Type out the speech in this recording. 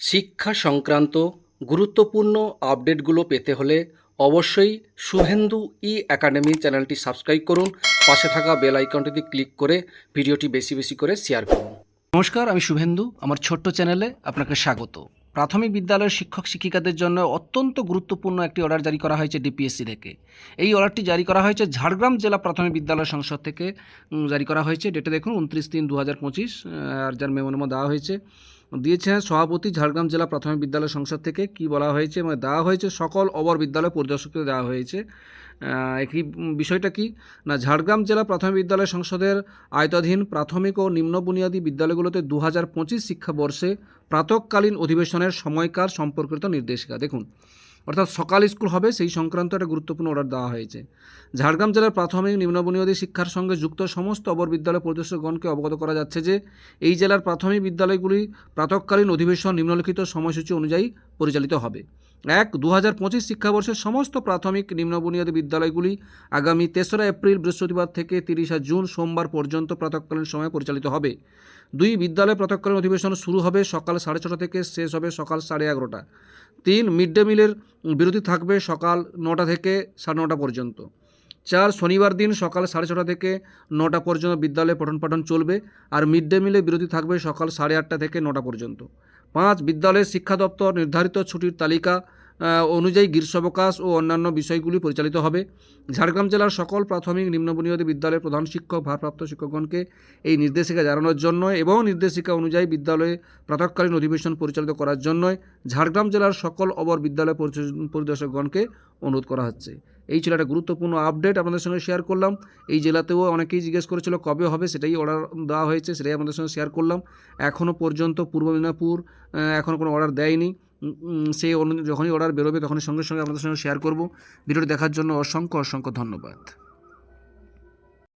শিক্ষা সংক্রান্ত গুরুত্বপূর্ণ আপডেটগুলো পেতে হলে অবশ্যই শুভেন্দু ই একাডেমি চ্যানেলটি সাবস্ক্রাইব করুন। পাশে থাকা বেল আইকনটিতে ক্লিক করে ভিডিওটি বেশি বেশি করে শেয়ার করুন। নমস্কার, আমি শুভেন্দু। আমার ছোট্ট চ্যানেলে আপনাকে স্বাগত। প্রাথমিক বিদ্যালয়ের শিক্ষক শিক্ষিকাদের জন্য অত্যন্ত গুরুত্বপূর্ণ একটি অর্ডার জারি করা হয়েছে ডিপিএসসি থেকে। এই অর্ডারটি জারি করা হয়েছে ঝাড়গ্রাম জেলা প্রাথমিক বিদ্যালয় সংসদ থেকে জারি করা হয়েছে। ডেটে দেখুন, উনত্রিশ তিন দু হাজার পঁচিশ আর যার মেমোনামা দেওয়া হয়েছে। দিয়েছেন সভাপতি ঝাড়গ্রাম জেলা প্রাথমিক বিদ্যালয় সংসদ থেকে কি বলা হয়েছে এবং দেওয়া হয়েছে সকল অবর বিদ্যালয় পরিদর্শককে দেওয়া হয়েছে। একই বিষয়টা কি? না, ঝাড়গ্রাম জেলা প্রাথমিক বিদ্যালয় সংসদের আয়তাধীন প্রাথমিক ও নিম্ন বুনিয়াদী বিদ্যালয়গুলোতে দু হাজার পঁচিশ শিক্ষাবর্ষে প্রাতকালীন অধিবেশনের সময়কার সম্পর্কিত নির্দেশিকা। দেখুন অর্থাৎ সকাল স্কুল হবে, সেই সংক্রান্ত একটা গুরুত্বপূর্ণ অর্ডার দেওয়া হয়েছে। ঝাড়গ্রাম জেলার প্রাথমিক নিম্ন বুনিয়াদী শিক্ষার সঙ্গে যুক্ত সমস্ত অবর বিদ্যালয় পরিদর্শকগণকে অবগত করা যাচ্ছে যে, এই জেলার প্রাথমিক বিদ্যালয়গুলি প্রাতকালীন অধিবেশন নিম্নলিখিত সময়সূচি অনুযায়ী পরিচালিত হবে। এক দু হাজার পঁচিশ শিক্ষাবর্ষের সমস্ত প্রাথমিক নিম্ন বুনিয়াদী বিদ্যালয়গুলি আগামী তেসরা এপ্রিল, বৃহস্পতিবার থেকে তিরিশা জুন সোমবার পর্যন্ত প্রাতকালীন সময়ে পরিচালিত হবে। দুই, বিদ্যালয় প্রাতকালীন অধিবেশন শুরু হবে সকাল সাড়ে ছটা থেকে, শেষ হবে সকাল সাড়ে এগারোটা। তিন মিড ডে মিলের বিরতি থাকবে সকাল নটা থেকে সাড়ে নটা পর্যন্ত। চার শনিবার দিন সকাল সাড়ে ছটা থেকে নটা পর্যন্ত বিদ্যালয়ে পঠন পাঠন চলবে আর মিড ডে মিলে বিরতি থাকবে সকাল সাড়ে আটটা থেকে নটা পর্যন্ত। পাঁচ বিদ্যালয়ের শিক্ষা দপ্তর নির্ধারিত ছুটির তালিকা অনুযায়ী গ্রীষ্মাবকাশ ও অন্যান্য বিষয়গুলি পরিচালিত হবে। ঝাড়গ্রাম জেলার সকল প্রাথমিক নিম্ন বুনিয়াদী বিদ্যালয়ের প্রধান শিক্ষক, ভারপ্রাপ্ত শিক্ষকগণকে এই নির্দেশিকা জানানোর জন্য এবং নির্দেশিকা অনুযায়ী বিদ্যালয়ে প্রাতকালীন অধিবেশন পরিচালিত করার জন্য ঝাড়গ্রাম জেলার সকল অবর বিদ্যালয় পরিদর্শকগণকে অনুরোধ করা হচ্ছে। এই ছিল একটা গুরুত্বপূর্ণ আপডেট আপনাদের সঙ্গে শেয়ার করলাম। এই জেলাতেও অনেকেই জিজ্ঞেস করেছিল কবে হবে, সেটাই অর্ডার দেওয়া হয়েছে, সেটাই আপনাদের সঙ্গে শেয়ার করলাম। এখনও পর্যন্ত পূর্ব মেদিনীপুর এখনও কোনো অর্ডার দেয়নি। সেই যখনই অর্ডার বেরোবে, তখনই সঙ্গে সঙ্গে আপনাদের সঙ্গে শেয়ার করব। ভিডিওটি দেখার জন্য অসংখ্য অসংখ্য ধন্যবাদ।